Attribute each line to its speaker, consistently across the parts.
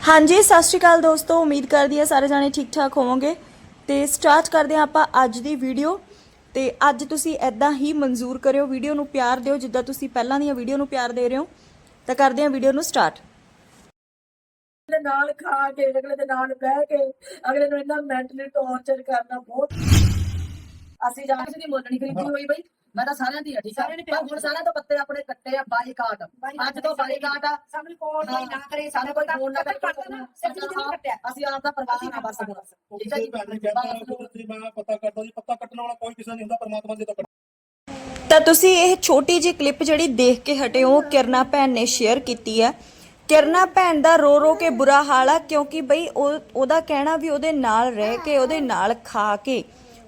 Speaker 1: ਹਾਂਜੀ ਸਤਿ ਸ਼੍ਰੀ ਅਕਾਲ ਦੋਸਤੋ। ਉਮੀਦ ਕਰਦੀ ਹਾਂ ਸਾਰੇ ਜਾਣੇ ਠੀਕ ਠਾਕ ਹੋਵੋਗੇ। ਤੇ ਸਟਾਰਟ ਕਰਦੇ ਹਾਂ ਆਪਾਂ ਅੱਜ ਦੀ ਵੀਡੀਓ ਤੇ ਅੱਜ ਤੁਸੀਂ ਐਦਾਂ ਹੀ ਮਨਜ਼ੂਰ ਕਰਿਓ ਵੀਡੀਓ ਨੂੰ ਪਿਆਰ ਦਿਓ ਜਿੱਦਾਂ ਤੁਸੀਂ ਪਹਿਲਾਂ ਦੀਆਂ ਵੀਡੀਓ ਨੂੰ ਪਿਆਰ ਦੇ ਰਹੇ ਹੋ। ਤਾਂ ਕਰਦੇ ਹਾਂ ਵੀਡੀਓ ਨੂੰ ਸਟਾਰਟ
Speaker 2: ਦੇ ਨਾਲ ਖਾ ਕੇ ਅਗਲੇ ਦੇ ਨਾਲ ਬਹਿ ਕੇ ਅਗਲੇ ਨੂੰ ਇੰਨਾ ਮੈਂਟਲੀ ਟੌਰਚਰ ਕਰਨਾ ਬਹੁਤ ਅਸੀਂ ਜਾ ਕਿਸੇ ਦੀ ਮੁੱਲ ਨਹੀਂ ਖਰੀਦੀ ਹੋਈ ਬਈ। ਮੈਂ ਤਾਂ ਸਾਰਿਆਂ ਦੀ ਆ ਠੀਕ ਆ ਪਰ ਹੁਣ ਸਾਰਿਆਂ ਤੋਂ ਪੱਤੇ ਆਪਣੇ ਕੱਟੇ ਆ ਬਾਈਕਾਟ ਅੱਜ ਤੋਂ ਬਾਈਕਾਟ ਆ।
Speaker 3: ਸਾਹਮਣੇ ਕੋਲ ਕੋਈ ਨਾ ਕਰੇ
Speaker 2: ਸਾਨੂੰ ਕੋਈ ਫੋਨ ਨਾ ਕਰੇ
Speaker 3: ਸਿਰਫ ਜੀ ਨਹੀਂ ਕੱਟਿਆ।
Speaker 2: ਅਸੀਂ ਆਪ ਦਾ ਪਰਵਾਹ ਨਾ ਬਸ ਠੀਕ ਹੈ ਜੀ?
Speaker 4: ਜੀ ਮੈਂ ਪਤਾ ਕਰਦਾ ਜੀ ਪਤਾ ਕੱਟਣ ਵਾਲਾ ਕੋਈ ਕਿਸੇ ਨਹੀਂ ਹੁੰਦਾ ਪਰਮਾਤਮਾ ਜੀ ਤੋਂ
Speaker 1: ਤਾਂ ਤੁਸੀਂ ਇਹ ਛੋਟੀ ਜਿਹੀ ਕਲਿੱਪ ਜਿਹੜੀ ਦੇਖ ਕੇ ਹਟੇ ਹੋ ਕਿਰਨਾ ਭੈਣ ਨੇ ਸ਼ੇਅਰ ਕੀਤੀ ਹੈ। ਕਿਰਨਾ ਭੈਣ ਦਾ ਰੋ ਰੋ ਕੇ ਬੁਰਾ ਹਾਲ ਆ ਕਿਉਂਕਿ ਬਈ ਉਹ ਉਹਦਾ ਕਹਿਣਾ ਵੀ ਉਹਦੇ ਨਾਲ ਰਹਿ ਕੇ ਉਹਦੇ ਨਾਲ ਖਾ ਕੇ।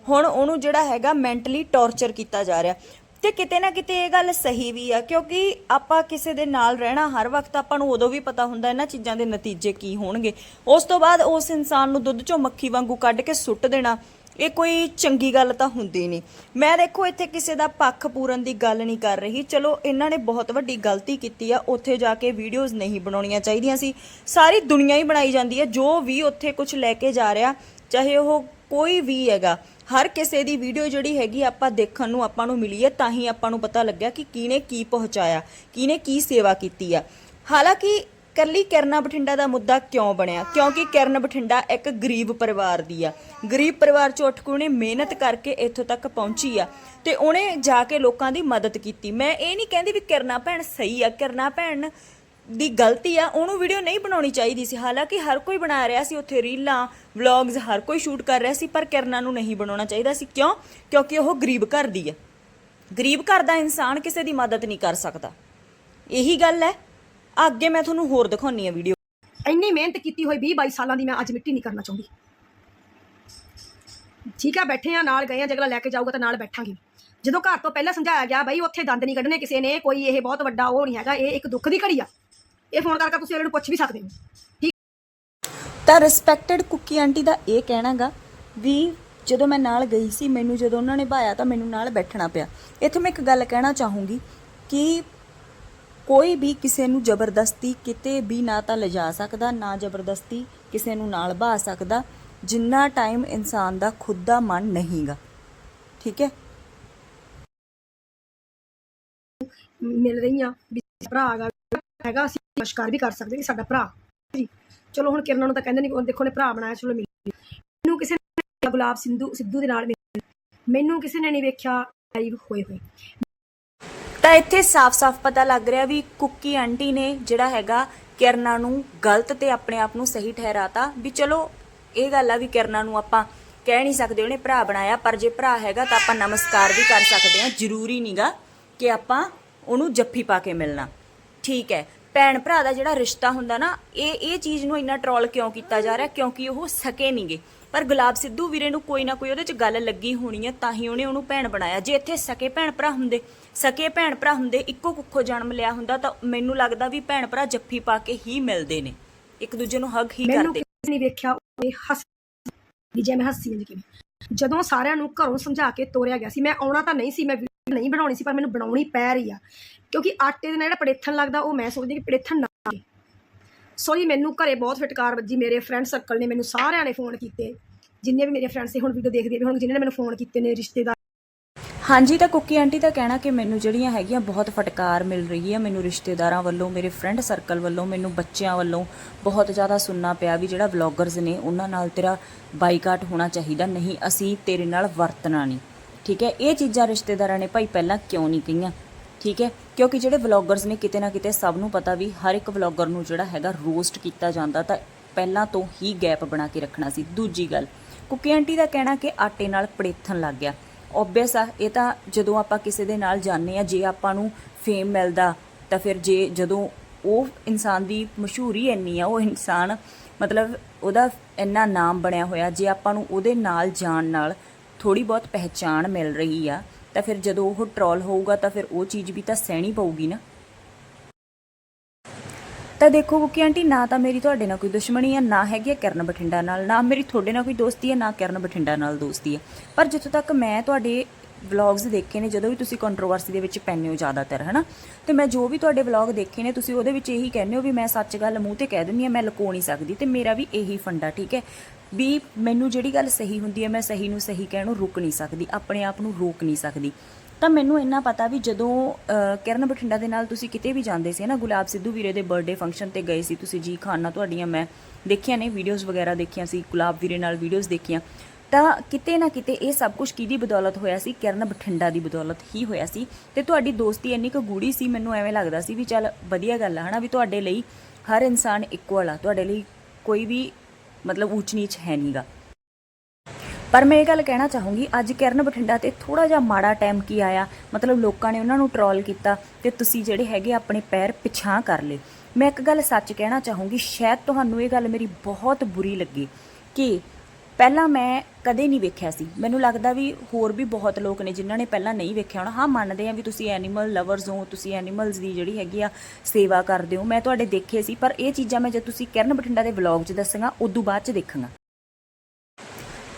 Speaker 1: ਹੁਣ ਉਹਨੂੰ ਜਿਹੜਾ ਹੈਗਾ ਮੈਂਟਲੀ ਟੌਰਚਰ ਕੀਤਾ ਜਾ ਰਿਹਾ। ਤੇ ਕਿਤੇ ਨਾ ਕਿਤੇ ਇਹ ਗੱਲ ਸਹੀ ਵੀ ਆ, ਕਿਉਂਕਿ ਆਪਾਂ ਕਿਸੇ ਦੇ ਨਾਲ ਰਹਿਣਾ ਹਰ ਵਕਤ ਆਪਾਂ ਨੂੰ ਉਦੋਂ ਵੀ ਪਤਾ ਹੁੰਦਾ ਇਹਨਾਂ ਚੀਜ਼ਾਂ ਦੇ ਨਤੀਜੇ ਕੀ ਹੋਣਗੇ। ਉਸ ਤੋਂ ਬਾਅਦ ਉਸ ਇਨਸਾਨ ਨੂੰ ਦੁੱਧ ਚੋਂ ਮੱਖੀ ਵਾਂਗੂ ਕੱਢ ਕੇ ਸੁੱਟ ਦੇਣਾ, ਇਹ ਕੋਈ ਚੰਗੀ ਗੱਲ ਤਾਂ ਹੁੰਦੀ ਨਹੀਂ। ਮੈਂ ਦੇਖੋ ਇੱਥੇ ਕਿਸੇ ਦਾ ਪੱਖ ਪੂਰਨ ਦੀ ਗੱਲ ਨਹੀਂ ਕਰ ਰਹੀ। ਚਲੋ, ਇਹਨਾਂ ਨੇ ਬਹੁਤ ਵੱਡੀ ਗਲਤੀ ਕੀਤੀ ਆ, ਉੱਥੇ ਜਾ ਕੇ ਵੀਡੀਓਜ਼ ਨਹੀਂ ਬਣਾਉਣੀਆਂ ਚਾਹੀਦੀਆਂ ਸੀ। ਸਾਰੀ ਦੁਨੀਆ ਹੀ ਬਣਾਈ ਜਾਂਦੀ ਹੈ ਜੋ ਵੀ ਉੱਥੇ ਕੁਝ ਲੈ ਕੇ ਜਾ ਰਿਹਾ, ਚਾਹੇ ਉਹ ਕੋਈ ਵੀ ਹੈਗਾ, ਹਰ ਕਿਸੇ ਦੀ ਵੀਡੀਓ ਜਿਹੜੀ ਹੈਗੀ ਆਪਾਂ ਦੇਖਣ ਨੂੰ, ਆਪਾਂ ਨੂੰ ਮਿਲੀ ਹੈ, ਤਾਂ ਹੀ ਆਪਾਂ ਨੂੰ ਪਤਾ ਲੱਗਿਆ ਕਿ ਕਿਹਨੇ ਕੀ ਪਹੁੰਚਾਇਆ, ਕਿਹਨੇ ਕੀ ਸੇਵਾ ਕੀਤੀ ਆ। ਹਾਲਾਂਕਿ ਕੱਲੀ ਕਿਰਨਾ ਬਠਿੰਡਾ ਦਾ ਮੁੱਦਾ ਕਿਉਂ ਬਣਿਆ? ਕਿਉਂਕਿ ਕਿਰਨ ਬਠਿੰਡਾ ਇੱਕ ਗਰੀਬ ਪਰਿਵਾਰ ਦੀ ਆ। ਗਰੀਬ ਪਰਿਵਾਰ ਚੋਂ ਉੱਠ ਕੇ ਉਹਨੇ ਮਿਹਨਤ ਕਰਕੇ ਇੱਥੋਂ ਤੱਕ ਪਹੁੰਚੀ ਆ ਤੇ ਉਹਨੇ ਜਾ ਕੇ ਲੋਕਾਂ ਦੀ ਮਦਦ ਕੀਤੀ। ਮੈਂ ਇਹ ਨਹੀਂ ਕਹਿੰਦੀ ਵੀ ਕਿਰਨਾ ਭੈਣ ਸਹੀ ਆ, ਕਿਰਨਾ ਭੈਣ ਦੀ ਗਲਤੀ ਆ, ਉਹਨੂੰ ਵੀਡੀਓ ਨਹੀਂ ਬਣਾਉਣੀ ਚਾਹੀਦੀ ਸੀ। ਹਾਲਾਂਕਿ ਹਰ ਕੋਈ ਬਣਾ ਰਿਹਾ ਸੀ, ਉੱਥੇ ਰੀਲਾਂ ਵਲੌਗਸ ਹਰ ਕੋਈ ਸ਼ੂਟ ਕਰ ਰਿਹਾ ਸੀ, ਪਰ ਕਿਰਨਾ ਨੂੰ ਨਹੀਂ ਬਣਾਉਣਾ ਚਾਹੀਦਾ ਸੀ। ਕਿਉਂ? ਕਿਉਂਕਿ ਉਹ ਗਰੀਬ ਘਰ ਦੀ ਹੈ ਗਰੀਬ ਘਰ ਦਾ ਇਨਸਾਨ ਕਿਸੇ ਦੀ ਮਦਦ ਨਹੀਂ ਕਰ ਸਕਦਾ। ਇਹੀ ਗੱਲ ਹੈ। ਅੱਗੇ ਮੈਂ ਤੁਹਾਨੂੰ ਹੋਰ ਦਿਖਾਉਣੀ ਆ ਵੀਡੀਓ
Speaker 3: ਇੰਨੀ ਮਿਹਨਤ ਕੀਤੀ ਹੋਈ 20 22 ਸਾਲਾਂ ਦੀ ਮੈਂ ਅੱਜ ਮਿੱਟੀ ਨਹੀਂ ਕਰਨਾ ਚਾਹੁੰਦੀ। ਠੀਕ ਆ, ਬੈਠੇ ਆ, ਨਾਲ ਗਏ ਆ ਜਗਲਾ ਲੈ ਕੇ ਜਾਊਗਾ ਤਾਂ ਨਾਲ ਬੈਠਾਂਗੇ। ਜਦੋਂ ਘਰ ਤੋਂ ਪਹਿਲਾਂ ਸਮਝਾਇਆ ਗਿਆ, ਬਈ ਉੱਥੇ ਦੰਦ ਨਹੀਂ ਕੱਢਣੇ ਕਿਸੇ ਨੇ, ਕੋਈ ਇਹ ਬਹੁਤ ਵੱਡਾ ਉਹ ਨਹੀਂ ਹੈਗਾ, ਇਹ ਇੱਕ ਦੁੱਖ ਦੀ ਘੜੀ ਆ। ਇਹ ਫੋਨ ਕਰਕੇ ਤੁਸੀਂ ਅਗਲੇ ਨੂੰ ਪੁੱਛ ਵੀ ਸਕਦੇ ਹੋ। ਠੀਕ?
Speaker 1: ਤਾਂ ਰਿਸਪੈਕਟਡ ਕੁੱਕੀ ਆਂਟੀ ਦਾ ਇਹ ਕਹਿਣਾਗਾ ਵੀ ਜਦੋਂ ਮੈਂ ਨਾਲ ਗਈ ਸੀ ਮੈਨੂੰ ਜਦੋਂ ਉਹਨਾਂ ਨੇ ਭਾਇਆ ਤਾਂ ਮੈਨੂੰ ਨਾਲ ਬੈਠਣਾ ਪਿਆ। ਇੱਥੇ ਮੈਂ ਇੱਕ ਗੱਲ ਕਹਿਣਾ ਚਾਹੂੰਗੀ ਕਿ ਕੋਈ ਵੀ ਕਿਸੇ ਨੂੰ ਜ਼ਬਰਦਸਤੀ ਕਿਤੇ ਵੀ ਨਾ ਤਾਂ ਲਿਜਾ ਸਕਦਾ ਨਾ ਜ਼ਬਰਦਸਤੀ ਕਿਸੇ ਨੂੰ ਨਾਲ ਬਾ ਸਕਦਾ ਜਿੰਨਾ ਟਾਈਮ ਇਨਸਾਨ ਦਾ ਖੁਦ ਦਾ ਮਨ ਨਹੀਂਗਾ। ਠੀਕ ਹੈ?
Speaker 3: ਮਿਲ ਰਹੀਆਂ ਵੀ ਭਰਾ ਹੈਗਾ। ਹੈਗਾ, ਅਸੀਂ ਨਮਸਕਾਰ ਵੀ ਕਰ ਸਕਦੇ ਕਿ ਸਾਡਾ ਭਰਾ। ਜੀ। ਚਲੋ, ਹੁਣ ਕਿਰਨ ਨੂੰ ਤਾਂ ਕਹਿੰਦੇ ਨਹੀਂ ਦੇਖੋ ਨੇ ਭਰਾ ਬਣਾਇਆ, ਚਲੋ ਮਿਲ ਮੈਨੂੰ ਕਿਸੇ ਨੇ ਗੁਲਾਬ ਸਿੰਧੂ, ਸਿੱਧੂ ਦੇ ਨਾਲ ਮੈਨੂੰ ਕਿਸੇ ਨੇ ਨਹੀਂ ਵੇਖਿਆ ਲਾਈਵ ਹੋਏ ਹੋਏ।
Speaker 1: ਤਾਂ ਇੱਥੇ ਸਾਫ਼-ਸਾਫ਼ ਪਤਾ ਲੱਗ ਰਿਹਾ ਵੀ ਕੁੱਕੀ ਆਂਟੀ ਨੇ ਜਿਹੜਾ ਹੈਗਾ ਕਿਰਨਾ ਨੂੰ ਗਲਤ ਤੇ ਆਪਣੇ ਆਪ ਨੂੰ ਸਹੀ ਠਹਿਰਾਤਾ ਵੀ ਚਲੋ, ਇਹ ਗੱਲ ਆ ਵੀ ਕਿਰਨਾ ਨੂੰ ਆਪਾਂ ਕਹਿ ਨਹੀਂ ਸਕਦੇ, ਉਹਨੇ ਭਰਾ ਬਣਾਇਆ, ਪਰ ਜੇ ਭਰਾ ਹੈਗਾ ਤਾਂ ਆਪਾਂ ਨਮਸਕਾਰ ਵੀ ਕਰ ਸਕਦੇ ਹਾਂ। ਜ਼ਰੂਰੀ ਨਹੀਂਗਾ ਕਿ ਆਪਾਂ ਉਹਨੂੰ ਜੱਫੀ ਪਾ ਕੇ ਮਿਲਣਾ। ਠੀਕ ਹੈ। ਭੈਣ ਭਰਾ ਦਾ ਜਿਹੜਾ ਰਿਸ਼ਤਾ ਹੁੰਦਾ ਨਾ ਇਹ ਇਹ ਚੀਜ਼ ਨੂੰ ਇੰਨਾ ਟਰੋਲ ਕਿਉਂ ਕੀਤਾ ਜਾ ਰਿਹਾ? ਕਿਉਂਕਿ ਉਹ ਸਕੇ ਨਹੀਂਗੇ। ਪਰ ਗੁਲਾਬ ਸਿੱਧੂ ਵੀਰੇ ਨੂੰ ਕੋਈ ਨਾ ਕੋਈ ਉਹਦੇ ਚ ਗੱਲ ਲੱਗੀ ਹੋਣੀ ਹੈ ਤਾਂ ਹੀ ਉਹਨੇ ਉਹਨੂੰ ਭੈਣ ਬਣਾਇਆ। ਜੇ ਇੱਥੇ ਸਕੇ ਭੈਣ ਭਰਾ ਹੁੰਦੇ ਸਕੇ ਭੈਣ ਭਰਾ ਹੁੰਦੇ ਇੱਕੋ ਕੁੱਖੋਂ ਜਨਮ ਲਿਆ ਹੁੰਦਾ ਤਾਂ ਮੈਨੂੰ ਲੱਗਦਾ ਵੀ ਭੈਣ ਭਰਾ ਜੱਫੀ ਪਾ ਕੇ ਹੀ ਮਿਲਦੇ ਨੇ। ਇੱਕ ਦੂਜੇ ਨੂੰ ਹੱਗ ਹੀ ਕਰਦੇ।
Speaker 3: ਕਿਸੇ ਨੇ ਵੇਖਿਆ ਉਹ ਹੱਸ ਵੀ ਜੇ ਮੈਂ ਹੱਸੀ ਹਾਂ ਕਿਵੇਂ? ਜਦੋਂ ਸਾਰਿਆਂ ਨੂੰ ਘਰੋਂ ਸਮਝਾ ਕੇ ਤੋਰਿਆ ਗਿਆ ਸੀ ਮੈਂ ਆਉਣਾ ਤਾਂ ਨਹੀਂ ਸੀ ਮੈਂ ਨਹੀਂ ਬਣਾਉਣੀ ਸੀ, ਪਰ ਮੈਨੂੰ ਬਣਾਉਣੀ ਪੈ ਰਹੀ ਆ। ਕਿਉਂਕਿ ਆਟੇ ਦੇ ਨਾਲ ਜਿਹੜਾ ਪੜੇਥਣ ਲੱਗਦਾ, ਉਹ ਮੈਂ ਸੋਚਦੀ ਕਿ ਪੜੇਥਣ ਨਾ ਲੱਗੇ। ਸੋ ਜੀ ਮੈਨੂੰ ਘਰੇ ਬਹੁਤ ਫਟਕਾਰ ਵੱਜੀ। ਮੇਰੇ ਫਰੈਂਡ ਸਰਕਲ ਨੇ ਮੈਨੂੰ ਸਾਰਿਆਂ ਨੇ ਫੋਨ ਕੀਤੇ। ਜਿੰਨੇ ਵੀ ਮੇਰੇ ਫਰੈਂਡਸ ਸੀ, ਹੁਣ ਵੀਡੀਓ ਦੇਖਦੇ ਵੀ ਹੁਣ ਜਿਨ੍ਹਾਂ ਨੇ ਮੈਨੂੰ ਫੋਨ ਕੀਤੇ ਨੇ, ਰਿਸ਼ਤੇਦਾਰ
Speaker 1: ਹਾਂਜੀ, ਤਾਂ ਕੁੱਕੀ ਆਂਟੀ ਦਾ ਕਹਿਣਾ ਕਿ ਮੈਨੂੰ ਜਿਹੜੀਆਂ ਹੈਗੀਆਂ ਬਹੁਤ ਫਟਕਾਰ ਮਿਲ ਰਹੀ ਹੈ ਮੈਨੂੰ ਰਿਸ਼ਤੇਦਾਰਾਂ ਵੱਲੋਂ, ਮੇਰੇ ਫਰੈਂਡ ਸਰਕਲ ਵੱਲੋਂ, ਮੈਨੂੰ ਬੱਚਿਆਂ ਵੱਲੋਂ ਬਹੁਤ ਜ਼ਿਆਦਾ ਸੁਣਨਾ ਪਿਆ ਵੀ ਜਿਹੜਾ ਵਲੌਗਰਸ ਨੇ, ਉਹਨਾਂ ਨਾਲ ਤੇਰਾ ਬਾਈਕਾਟ ਹੋਣਾ ਚਾਹੀਦਾ। ਨਹੀਂ, ਅਸੀਂ ਤੇਰੇ ਨਾਲ ਵਰਤਣਾ ਨਹੀਂ। ਠੀਕ ਹੈ? ਇਹ ਚੀਜ਼ਾਂ ਰਿਸ਼ਤੇਦਾਰਾਂ ਨੇ ਭਾਈ ਪਹਿਲਾਂ ਕਿਉਂ ਨਹੀਂ ਕਹੀਆਂ? ਠੀਕ ਹੈ? ਕਿਉਂਕਿ ਜਿਹੜੇ ਵਲੌਗਰਸ ਨੇ ਕਿਤੇ ਨਾ ਕਿਤੇ ਸਭ ਨੂੰ ਪਤਾ ਵੀ ਹਰ ਇੱਕ ਵਲੌਗਰ ਨੂੰ ਜਿਹੜਾ ਹੈਗਾ ਰੋਸਟ ਕੀਤਾ ਜਾਂਦਾ ਤਾਂ ਪਹਿਲਾਂ ਤੋਂ ਹੀ ਗੈਪ ਬਣਾ ਕੇ ਰੱਖਣਾ ਸੀ। ਦੂਜੀ ਗੱਲ, ਕੁੱਕੀ ਆਂਟੀ ਦਾ ਕਹਿਣਾ ਕਿ ਆਟੇ ਨਾਲ ਪੜੇਥਣ ਲੱਗ ਗਿਆ। ਓਬਵੀਅਸ ਆ, ਇਹ ਤਾਂ ਜਦੋਂ ਆਪਾਂ ਕਿਸੇ ਦੇ ਨਾਲ ਜਾਂਦੇ ਆ ਜੇ ਆਪਾਂ ਨੂੰ ਫੇਮ ਮਿਲਦਾ, ਤਾਂ ਫਿਰ ਜੇ ਜਦੋਂ ਉਹ ਇਨਸਾਨ ਦੀ ਮਸ਼ਹੂਰੀ ਇੰਨੀ ਆ, ਉਹ ਇਨਸਾਨ ਮਤਲਬ ਉਹਦਾ ਇੰਨਾ ਨਾਮ ਬਣਿਆ ਹੋਇਆ, ਜੇ ਆਪਾਂ ਨੂੰ ਉਹਦੇ ਨਾਲ ਜਾਣ ਨਾਲ ਥੋੜੀ ਬਹੁਤ ਪਹਿਚਾਣ ਮਿਲ ਰਹੀ ਆ, ਤਾਂ ਫਿਰ ਜਦੋਂ ਉਹ ਟਰੋਲ ਹੋਊਗਾ ਤਾਂ ਫਿਰ ਉਹ ਚੀਜ਼ ਵੀ ਤਾਂ ਸਹਿਣੀ ਪਊਗੀ ਨਾ। ਤਾਂ ਦੇਖੋ ਬੁੱਕੀ ਆਂਟੀ, ਨਾ ਤਾਂ ਮੇਰੀ ਤੁਹਾਡੇ ਨਾਲ ਕੋਈ ਦੁਸ਼ਮਣੀ ਆ, ਨਾ ਹੈਗੀ ਆ ਕਿਰਨ ਬਠਿੰਡਾ ਨਾਲ, ਨਾ ਮੇਰੀ ਤੁਹਾਡੇ ਨਾਲ ਕੋਈ ਦੋਸਤੀ ਆ, ਨਾ ਕਿਰਨ ਬਠਿੰਡਾ ਨਾਲ ਦੋਸਤੀ ਆ। ਪਰ ਜਿੱਥੋਂ ਤੱਕ ਮੈਂ ਤੁਹਾਡੇ ਵਲੌਗਸ ਦੇਖੇ ਨੇ, ਜਦੋਂ ਵੀ ਤੁਸੀਂ ਕੰਟਰੋਵਰਸੀ ਦੇ ਵਿੱਚ ਪੈਂਦੇ ਹੋ ਜ਼ਿਆਦਾਤਰ, ਹਨਾ? ਤੇ ਮੈਂ ਜੋ ਵੀ ਤੁਹਾਡੇ ਵਲੌਗ ਦੇਖੇ ਨੇ, ਤੁਸੀਂ ਉਹਦੇ ਵਿੱਚ ਇਹੀ ਕਹਿੰਦੇ ਹੋ ਵੀ ਮੈਂ ਸੱਚ ਗੱਲ ਮੂੰਹ ਤੇ ਕਹਿ ਦਿੰਦੀ ਆ ਮੈਂ ਲੁਕੋ ਨਹੀਂ ਸਕਦੀ ਤੇ ਮੇਰਾ ਵੀ ਇਹੀ ਫੰਡਾ, ਠੀਕ ਹੈ? ਵੀ ਮੈਨੂੰ ਜਿਹੜੀ ਗੱਲ ਸਹੀ ਹੁੰਦੀ ਹੈ, ਮੈਂ ਸਹੀ ਨੂੰ ਸਹੀ ਕਹਿਣ ਨੂੰ ਰੁਕ ਨਹੀਂ ਸਕਦੀ, ਆਪਣੇ ਆਪ ਨੂੰ ਰੋਕ ਨਹੀਂ ਸਕਦੀ। ਤਾਂ ਮੈਨੂੰ ਇੰਨਾ ਪਤਾ ਵੀ ਜਦੋਂ ਕਿਰਨ ਬਠਿੰਡਾ ਦੇ ਨਾਲ ਤੁਸੀਂ ਕਿਤੇ ਵੀ ਜਾਂਦੇ ਸੀ ਨਾ ਗੁਲਾਬ ਸਿੱਧੂ ਵੀਰੇ ਦੇ ਬਰਥਡੇ ਫੰਕਸ਼ਨ ਤੇ ਗਏ ਸੀ ਤੁਸੀਂ, ਜੀ ਖਾਨਾ ਤੁਹਾਡੀਆਂ ਮੈਂ ਦੇਖੀਆਂ ਨੇ ਵੀਡੀਓਜ਼ ਵਗੈਰਾ ਦੇਖੀਆਂ ਸੀ, ਗੁਲਾਬ ਵੀਰੇ ਨਾਲ ਵੀਡੀਓਜ਼ ਦੇਖੀਆਂ। ਤਾਂ ਕਿਤੇ ਨਾ ਕਿਤੇ ਇਹ ਸਭ ਕੁਝ ਕਿਹਦੀ ਬਦੌਲਤ ਹੋਇਆ ਸੀ? ਕਿਰਨ ਬਠਿੰਡਾ ਦੀ ਬਦੌਲਤ ਹੀ ਹੋਇਆ ਸੀ। ਤੇ ਤੁਹਾਡੀ ਦੋਸਤੀ ਇੰਨੀ ਕੁ ਗੂੜੀ ਸੀ, ਮੈਨੂੰ ਐਵੇਂ ਲੱਗਦਾ ਸੀ ਵੀ ਚੱਲ ਵਧੀਆ ਗੱਲ ਆ, ਹਨਾ? ਵੀ ਤੁਹਾਡੇ ਲਈ ਹਰ ਇਨਸਾਨ ਇਕੁਅਲ ਆ, ਤੁਹਾਡੇ ਲਈ ਕੋਈ ਵੀ ਮਤਲਬ ਉੱਚ ਨੀਚ ਹੈ ਨਹੀਂਗਾ ਪਰ ਮੈਂ ਇਹ ਗੱਲ ਕਹਿਣਾ ਚਾਹੂੰਗੀ, ਅੱਜ ਕਿਰਨ ਬਠਿੰਡਾ ਤੇ ਥੋੜਾ ਜਿਹਾ ਮਾੜਾ ਟਾਈਮ ਕੀ ਆਇਆ? ਮਤਲਬ ਲੋਕਾਂ ਨੇ ਉਹਨਾਂ ਨੂੰ ਟਰੋਲ ਕੀਤਾ ਤੇ ਤੁਸੀਂ ਜਿਹੜੇ ਹੈਗੇ ਆਪਣੇ ਪੈਰ ਪਿਛਾਂ ਕਰ ਲਏ। ਮੈਂ ਇੱਕ ਗੱਲ ਸੱਚ ਕਹਿਣਾ ਚਾਹੂੰਗੀ, ਸ਼ਾਇਦ ਤੁਹਾਨੂੰ ਇਹ ਗੱਲ ਮੇਰੀ ਬਹੁਤ ਬੁਰੀ ਲੱਗੀ ਕਿ ਪਹਿਲਾਂ ਮੈਂ ਕਦੇ ਨਹੀਂ ਵੇਖਿਆ ਸੀ। ਮੈਨੂੰ ਲੱਗਦਾ ਵੀ ਹੋਰ ਵੀ ਬਹੁਤ ਲੋਕ ਨੇ ਜਿਨ੍ਹਾਂ ਨੇ ਪਹਿਲਾਂ ਨਹੀਂ ਵੇਖਿਆ ਹੋਣਾ। ਹਾਂ, ਮੰਨਦੇ ਆ ਵੀ ਤੁਸੀਂ ਐਨੀਮਲ ਲਵਰਸ ਹੋ, ਤੁਸੀਂ ਐਨੀਮਲਸ ਦੀ ਜਿਹੜੀ ਹੈਗੀ ਆ ਸੇਵਾ ਕਰਦੇ ਹੋ। ਮੈਂ ਤੁਹਾਡੇ ਦੇਖੇ ਸੀ, ਪਰ ਇਹ ਚੀਜ਼ਾਂ ਮੈਂ ਜੇ ਤੁਸੀਂ ਕਿਰਨ ਬਠਿੰਡਾ ਦੇ ਵਲੌਗ 'ਚ ਦੱਸਾਂਗਾ, ਉਦੋਂ ਬਾਅਦ 'ਚ ਦੇਖਾਂਗਾ।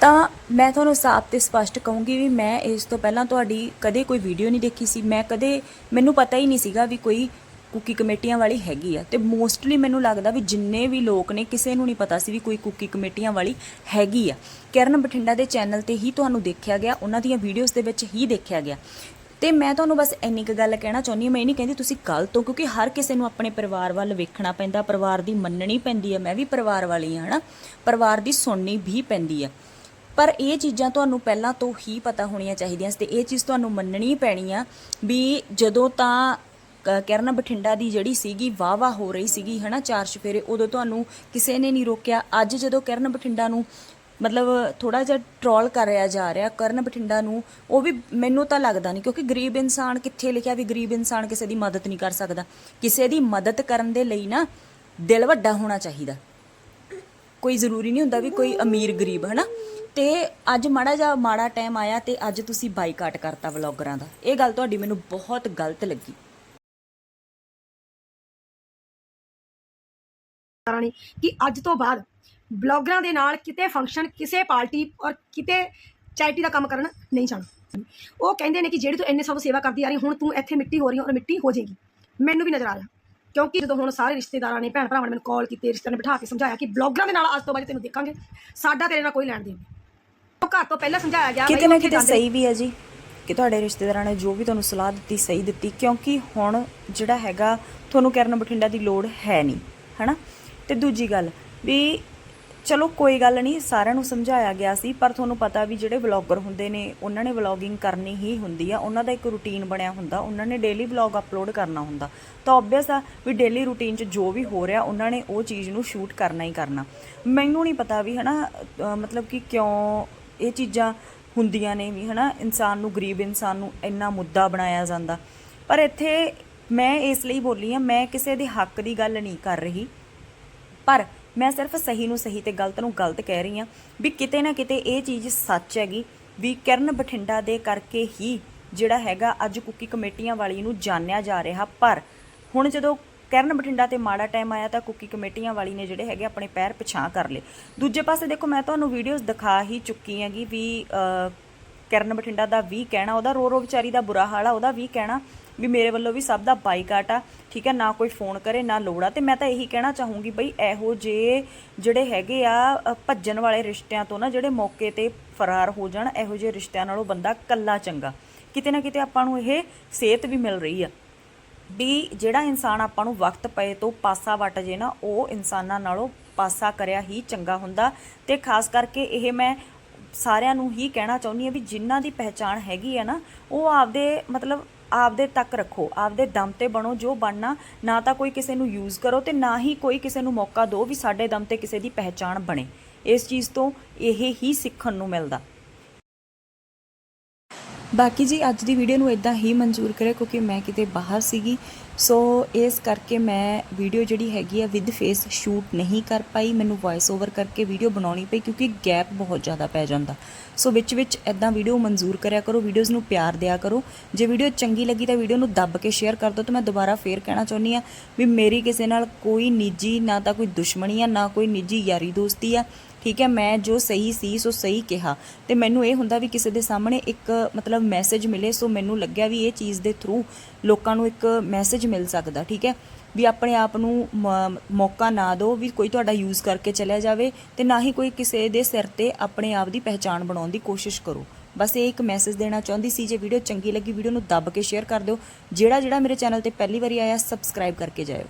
Speaker 1: ਤਾਂ ਮੈਂ ਤੁਹਾਨੂੰ ਸਾਫ਼ ਤੇ ਸਪਸ਼ਟ ਕਹੂੰਗੀ ਵੀ ਮੈਂ ਇਸ ਤੋਂ ਪਹਿਲਾਂ ਤੁਹਾਡੀ ਕਦੇ ਕੋਈ ਵੀਡੀਓ ਨਹੀਂ ਦੇਖੀ ਸੀ। ਮੈਂ ਕਦੇ, ਮੈਨੂੰ ਪਤਾ ਹੀ ਨਹੀਂ ਸੀਗਾ ਵੀ ਕੋਈ ਕੁਕੀ ਕਮੇਟੀਆਂ ਵਾਲੀ ਹੈਗੀ ਆ ਤੇ ਮੋਸਟਲੀ ਮੈਨੂੰ ਲੱਗਦਾ ਵੀ ਜਿੰਨੇ ਵੀ ਲੋਕ ਨੇ, ਕਿਸੇ ਨੂੰ ਨਹੀਂ ਪਤਾ ਸੀ ਵੀ ਕੋਈ ਕੁਕੀ ਕਮੇਟੀਆਂ ਵਾਲੀ ਹੈਗੀ ਆ। ਕਿਰਨ ਬਠਿੰਡਾ ਦੇ ਚੈਨਲ ਤੇ ਹੀ ਤੁਹਾਨੂੰ ਦੇਖਿਆ ਗਿਆ, ਉਹਨਾਂ ਦੀਆਂ ਵੀਡੀਓਜ਼ ਦੇ ਵਿੱਚ ਹੀ ਦੇਖਿਆ ਗਿਆ। ਤੇ ਮੈਂ ਤੁਹਾਨੂੰ ਬਸ ਇੰਨੀ ਕੁ ਗੱਲ ਕਹਿਣਾ ਚਾਹੁੰਦੀ ਹਾਂ, ਮੈਂ ਇਹ ਨਹੀਂ ਕਹਿੰਦੀ ਤੁਸੀਂ ਗਲਤ ਹੋ, ਕਿਉਂਕਿ ਹਰ ਕਿਸੇ ਨੂੰ ਆਪਣੇ ਪਰਿਵਾਰ ਵੱਲ ਵੇਖਣਾ ਪੈਂਦਾ, ਪਰਿਵਾਰ ਦੀ ਮੰਨਣੀ ਪੈਂਦੀ ਹੈ ਮੈਂ ਵੀ ਪਰਿਵਾਰ ਵਾਲੀ ਹਾਂ ਹਨਾ? ਪਰਿਵਾਰ ਦੀ ਸੁਣਨੀ ਵੀ ਪੈਂਦੀ ਹੈ ਪਰ ਇਹ ਚੀਜ਼ਾਂ ਤੁਹਾਨੂੰ ਪਹਿਲਾਂ ਤੋਂ ਹੀ ਪਤਾ ਹੋਣੀਆਂ ਚਾਹੀਦੀਆਂ ਸੀ ਤੇ ਇਹ ਚੀਜ਼ ਤੁਹਾਨੂੰ ਮੰਨਣੀ ਪੈਣੀ ਆ ਵੀ ਜਦੋਂ ਤਾਂ ਕ- ਬਠਿੰਡਾ ਦੀ ਜਿਹੜੀ ਸੀਗੀ ਵਾਹ ਵਾਹ ਹੋ ਰਹੀ ਸੀਗੀ, ਹਨਾ, ਚਾਰ ਚਫੇਰੇ, ਉਦੋਂ ਤੁਹਾਨੂੰ ਕਿਸੇ ਨੇ ਨਹੀਂ ਰੋਕਿਆ। ਅੱਜ ਜਦੋਂ ਕਰਨ ਬਠਿੰਡਾ ਨੂੰ ਮਤਲਬ ਥੋੜਾ ਜਿਹਾ ਟਰੋਲ ਕਰਿਆ ਜਾ ਰਿਹਾ, ਕਰਨ ਬਠਿੰਡਾ ਨੂੰ, ਉਹ ਵੀ ਮੈਨੂੰ ਤਾਂ ਲੱਗਦਾ ਨਹੀਂ, ਕਿਉਂਕਿ ਗਰੀਬ ਇਨਸਾਨ ਕਿੱਥੇ ਲਿਖਿਆ ਵੀ ਗਰੀਬ ਇਨਸਾਨ ਕਿਸੇ ਦੀ ਮਦਦ ਨਹੀਂ ਕਰ ਸਕਦਾ। ਕਿਸੇ ਦੀ ਮਦਦ ਕਰਨ ਦੇ ਲਈ ਨਾ ਦਿਲ ਵੱਡਾ ਹੋਣਾ ਚਾਹੀਦਾ। ਕੋਈ ਜ਼ਰੂਰੀ ਨਹੀਂ ਹੁੰਦਾ ਵੀ ਕੋਈ ਅਮੀਰ ਗਰੀਬ, ਹਨਾ। ਤੇ ਅੱਜ ਮਾੜਾ ਜਿਹਾ ਮਾੜਾ ਟਾਈਮ ਆਇਆ ਤੇ ਅੱਜ ਤੁਸੀਂ ਬਾਈਕਾਟ ਕਰਤਾ ਵਲੌਗਰਾਂ ਦਾ। ਇਹ ਗੱਲ ਤੁਹਾਡੀ ਮੈਨੂੰ ਬਹੁਤ ਗਲਤ ਲੱਗੀ।
Speaker 3: ਸਰਕਾਰਾਂ ਨੇ ਕਿ ਅੱਜ ਤੋਂ ਬਾਅਦ ਬਲੌਗਰਾਂ ਦੇ ਨਾਲ ਕਿਤੇ ਫੰਕਸ਼ਨ ਕਿਸੇ ਪਾਰਟੀ ਔਰ ਕਿਤੇ ਚੈਰਿਟੀ ਦਾ ਕੰਮ ਕਰਨ ਨਹੀਂ ਜਾਣਾ। ਉਹ ਕਹਿੰਦੇ ਨੇ ਕਿ ਜਿਹੜੀ ਤੂੰ ਇੰਨੇ ਸਭ ਸੇਵਾ ਕਰਦੀ ਆ ਰਹੀ ਹੁਣ ਤੂੰ ਇੱਥੇ ਮਿੱਟੀ ਹੋ ਰਹੀ ਔਰ ਮਿੱਟੀ ਹੋ ਜਾਏਗੀ। ਮੈਨੂੰ ਵੀ ਨਜ਼ਰ ਆ ਰਿਹਾ। ਕਿਉਂਕਿ ਜਦੋਂ ਹੁਣ ਸਾਰੇ ਰਿਸ਼ਤੇਦਾਰਾਂ ਨੇ ਭੈਣ ਭਰਾਵਾਂ ਨੇ ਮੈਨੂੰ ਕਾਲ ਕੀਤੀ ਰਿਸ਼ਤੇਦਾਰਾਂ ਨੇ ਬਿਠਾ ਕੇ ਸਮਝਾਇਆ ਕਿ ਬਲੌਗਰਾਂ ਦੇ ਨਾਲ ਅੱਜ ਤੋਂ ਬਾਅਦ ਤੈਨੂੰ ਦੇਖਾਂਗੇ ਸਾਡਾ ਤੇਰੇ ਨਾਲ ਕੋਈ ਲੈਣ ਦੇਣ ਨਹੀਂ। ਉਹ ਘਰ ਤੋਂ ਪਹਿਲਾਂ ਸਮਝਾਇਆ ਗਿਆ
Speaker 1: ਕਿਤੇ ਨਾ ਕਿਤੇ ਸਹੀ ਵੀ ਹੈ ਜੀ ਕਿ ਤੁਹਾਡੇ ਰਿਸ਼ਤੇਦਾਰਾਂ ਨੇ ਜੋ ਵੀ ਤੁਹਾਨੂੰ ਸਲਾਹ ਦਿੱਤੀ ਸਹੀ ਦਿੱਤੀ ਕਿਉਂਕਿ ਹੁਣ ਜਿਹੜਾ ਹੈਗਾ ਤੁਹਾਨੂੰ ਕਰਨ ਬਠਿੰਡਾ ਦੀ ਲੋੜ ਹੈ ਨਹੀਂ ਹਨਾ? ਤੇ ਦੂਜੀ ਗੱਲ ਵੀ ਚਲੋ ਕੋਈ ਗੱਲ ਨਹੀਂ, ਸਾਰਿਆਂ ਨੂੰ ਸਮਝਾਇਆ ਗਿਆ ਸੀ, ਪਰ ਤੁਹਾਨੂੰ ਪਤਾ ਵੀ ਜਿਹੜੇ ਵਲੌਗਰ ਹੁੰਦੇ ਨੇ, ਉਹਨਾਂ ਨੇ ਵਲੌਗਿੰਗ ਕਰਨੀ ਹੀ ਹੁੰਦੀ ਆ, ਉਹਨਾਂ ਦਾ ਇੱਕ ਰੂਟੀਨ ਬਣਿਆ ਹੁੰਦਾ, ਉਹਨਾਂ ਨੇ ਡੇਲੀ ਵਲੌਗ ਅਪਲੋਡ ਕਰਨਾ ਹੁੰਦਾ। ਤਾਂ ਆਬਵੀਅਸ ਆ ਵੀ ਡੇਲੀ ਰੂਟੀਨ 'ਚ ਜੋ ਵੀ ਹੋ ਰਿਹਾ, ਉਹਨਾਂ ਨੇ ਉਹ ਚੀਜ਼ ਨੂੰ ਸ਼ੂਟ ਕਰਨਾ ਹੀ ਕਰਨਾ। ਮੈਨੂੰ ਨਹੀਂ ਪਤਾ ਵੀ ਹਨਾ ਅਹ ਮਤਲਬ ਕਿ ਕਿਉਂ ਇਹ ਚੀਜ਼ਾਂ ਹੁੰਦੀਆਂ ਨੇ ਵੀ ਹਨਾ, ਇਨਸਾਨ ਨੂੰ ਗਰੀਬ ਇਨਸਾਨ ਨੂੰ ਇੰਨਾ ਮੁੱਦਾ ਬਣਾਇਆ ਜਾਂਦਾ। ਪਰ ਇੱਥੇ ਮੈਂ ਇਸ ਲਈ ਬੋਲੀ ਆ, ਮੈਂ ਕਿਸੇ ਦੇ ਹੱਕ ਦੀ ਗੱਲ ਨਹੀਂ ਕਰ ਰਹੀ। ਪਰ ਮੈਂ ਸਿਰਫ ਸਹੀ ਨੂੰ ਸਹੀ ਤੇ ਗਲਤ ਨੂੰ ਗਲਤ ਕਹਿ ਰਹੀ ਹਾਂ ਵੀ ਕਿਤੇ ਨਾ ਕਿਤੇ ਇਹ ਚੀਜ਼ ਸੱਚ ਹੈਗੀ ਵੀ ਕਰਨ ਬਠਿੰਡਾ ਦੇ ਕਰਕੇ ਹੀ ਜਿਹੜਾ ਹੈਗਾ ਅੱਜ ਕੁੱਕੀ ਕਮੇਟੀਆਂ ਵਾਲੀ ਨੂੰ ਜਾਣਿਆ ਜਾ ਰਿਹਾ। ਪਰ ਹੁਣ ਜਦੋਂ ਕਰਨ ਬਠਿੰਡਾ ਤੇ ਮਾੜਾ ਟਾਈਮ ਆਇਆ ਤਾਂ ਕੁੱਕੀ ਕਮੇਟੀਆਂ ਵਾਲੀ ਨੇ ਜਿਹੜੇ ਹੈਗੇ ਆਪਣੇ ਪੈਰ ਪਿਛਾਂ ਕਰ ਲਏ। ਦੂਜੇ ਪਾਸੇ ਦੇਖੋ ਮੈਂ ਤੁਹਾਨੂੰ ਵੀਡੀਓਜ਼ ਦਿਖਾ ਹੀ ਚੁੱਕੀ ਹੈਗੀ ਵੀ ਕਰਨ ਬਠਿੰਡਾ ਦਾ ਵੀ ਕਹਿਣਾ, ਉਹਦਾ ਰੋ ਰੋ ਵਿਚਾਰੀ ਦਾ ਬੁਰਾ ਹਾਲ ਆ, ਉਹਦਾ ਵੀ ਕਹਿਣਾ ਵੀ ਮੇਰੇ ਵੱਲੋਂ ਵੀ ਸਭ ਦਾ ਬਾਈਕਾਟ ਆ, ਠੀਕ ਹੈ, ਨਾ ਕੋਈ ਫੋਨ ਕਰੇ, ਨਾ ਲੋੜਾ ਤੇ ਮੈਂ ਤਾਂ ਇਹੀ ਕਹਿਣਾ ਚਾਹੂੰਗੀ ਬਈ, ਇਹੋ ਜੇ ਜਿਹੜੇ ਹੈਗੇ ਆ ਭੱਜਣ ਵਾਲੇ ਰਿਸ਼ਤਿਆਂ ਤੋਂ ਨਾ ਜਿਹੜੇ ਮੌਕੇ ਤੇ ਫਰਾਰ ਹੋ ਜਾਣ, ਇਹੋ ਜਿਹੇ ਰਿਸ਼ਤਿਆਂ ਨਾਲੋਂ ਬੰਦਾ ਕੱਲਾ ਚੰਗਾ। ਕਿਤੇ ਨਾ ਕਿਤੇ ਆਪਾਂ ਨੂੰ ਇਹ ਸਿਹਤ ਵੀ ਮਿਲ ਰਹੀ ਆ। ਵੀ ਜਿਹੜਾ ਇਨਸਾਨ ਆਪਾਂ ਨੂੰ ਵਕਤ ਪਏ ਤੋਂ ਪਾਸਾ ਵੱਟ ਜੇ ਨਾ, ਉਹ ਇਨਸਾਨਾਂ ਨਾਲੋਂ ਪਾਸਾ ਕਰਿਆ ਹੀ ਚੰਗਾ ਹੁੰਦਾ। ਤੇ ਖਾਸ ਕਰਕੇ ਇਹ ਮੈਂ ਸਾਰਿਆਂ ਨੂੰ ਹੀ ਕਹਿਣਾ ਚਾਹੁੰਦੀ ਹਾਂ ਵੀ ਜਿਨ੍ਹਾਂ ਦੀ ਪਹਿਚਾਣ ਹੈਗੀ ਆ ਨਾ, ਉਹ ਆਪਦੇ ਮਤਲਬ ਆਪਦੇ ਤੱਕ ਰੱਖੋ, ਆਪਦੇ ਦਮ ਤੇ ਬਣੋ, ਜੋ ਬਣਨਾ, ਨਾ ਤਾਂ ਕੋਈ ਕਿਸੇ ਨੂੰ ਯੂਜ਼ ਕਰੋ ਤੇ ਨਾ ਹੀ ਕੋਈ ਕਿਸੇ ਨੂੰ ਮੌਕਾ ਦਿਓ ਵੀ ਸਾਡੇ ਦਮ ਤੇ ਕਿਸੇ ਦੀ ਪਹਿਚਾਣ ਬਣੇ। ਇਸ ਚੀਜ਼ ਤੋਂ ਇਹ ਹੀ ਸਿੱਖਣ ਨੂੰ ਮਿਲਦਾ। ਬਾਕੀ ਜੀ ਅੱਜ ਦੀ ਵੀਡੀਓ ਨੂੰ ਇਦਾਂ ਹੀ ਮਨਜ਼ੂਰ ਕਰਿਓ ਕਿਉਂਕਿ ਮੈਂ ਕਿਤੇ ਬਾਹਰ ਸੀਗੀ। ਸੋ ਇਸ ਕਰਕੇ ਮੈਂ ਵੀਡੀਓ ਜਿਹੜੀ ਹੈਗੀ ਆ ਵਿਦ ਫੇਸ ਸ਼ੂਟ ਨਹੀਂ ਕਰ ਪਾਈ। ਮੈਨੂੰ ਵੌਇਸ ਓਵਰ ਕਰਕੇ ਵੀਡੀਓ ਬਣਾਉਣੀ ਪਈ ਕਿਉਂਕਿ ਗੈਪ ਬਹੁਤ ਜ਼ਿਆਦਾ ਪੈ ਜਾਂਦਾ। ਸੋ ਵਿੱਚ ਵਿੱਚ ਐਦਾਂ ਵੀਡੀਓ ਮਨਜ਼ੂਰ ਕਰਿਆ ਕਰੋ ਵੀਡੀਓਜ਼ ਨੂੰ ਪਿਆਰ ਦਿਆ ਕਰੋ। ਜੇ ਵੀਡੀਓ ਚੰਗੀ ਲੱਗੀ ਤਾਂ ਵੀਡੀਓ ਨੂੰ ਦੱਬ ਕੇ ਸ਼ੇਅਰ ਕਰ ਦਿਓ ਤਾਂ ਮੈਂ ਦੁਬਾਰਾ ਫੇਰ ਕਹਿਣਾ ਚਾਹੁੰਦੀ ਆ ਵੀ ਮੇਰੀ ਕਿਸੇ ਨਾਲ ਕੋਈ ਨਿੱਜੀ ਨਾ ਤਾਂ ਕੋਈ ਦੁਸ਼ਮਣੀ ਆ, ਨਾ ਕੋਈ ਨਿੱਜੀ ਯਾਰੀ ਦੋਸਤੀ ਆ। ਠੀਕ ਹੈ, ਮੈਂ ਜੋ ਸਹੀ ਸੀ, ਸੋ ਸਹੀ ਕਿਹਾ। ਤੇ ਮੈਨੂੰ ਇਹ ਹੁੰਦਾ ਵੀ ਕਿਸੇ ਦੇ ਸਾਹਮਣੇ ਇੱਕ, ਮਤਲਬ ਮੈਸੇਜ ਮਿਲੇ, ਸੋ ਮੈਨੂੰ ਲੱਗਿਆ ਵੀ ਇਹ ਚੀਜ਼ ਦੇ ਥਰੂ ਲੋਕਾਂ ਨੂੰ ਇੱਕ ਮੈਸੇਜ ਮਿਲ ਸਕਦਾ, ਠੀਕ ਹੈ। ਵੀ ਆਪਣੇ ਆਪ ਨੂੰ ਮ- ਮੌਕਾ ਨਾ ਦਿਓ ਵੀ ਕੋਈ ਤੁਹਾਡਾ ਯੂਜ਼ ਕਰਕੇ ਚਲਿਆ ਜਾਵੇ ਤੇ ਨਾ ਹੀ ਕੋਈ ਕਿਸੇ ਦੇ ਸਿਰ ਤੇ ਆਪਣੇ ਆਪ ਦੀ ਪਹਿਚਾਣ ਬਣਾਉਣ ਦੀ ਕੋਸ਼ਿਸ਼ ਕਰੋ। ਬਸ ਇਹ ਇੱਕ ਮੈਸੇਜ ਦੇਣਾ ਚਾਹੁੰਦੀ ਸੀ, ਜੇ ਵੀਡੀਓ ਚੰਗੀ ਲੱਗੀ ਵੀਡੀਓ ਨੂੰ ਦੱਬ ਕੇ ਸ਼ੇਅਰ ਕਰ ਦਿਓ। ਜਿਹੜਾ ਜਿਹੜਾ ਮੇਰੇ ਚੈਨਲ ਤੇ ਪਹਿਲੀ ਵਾਰੀ ਆਇਆ ਸਬਸਕ੍ਰਾਈਬ ਕਰਕੇ ਜਾਇਓ।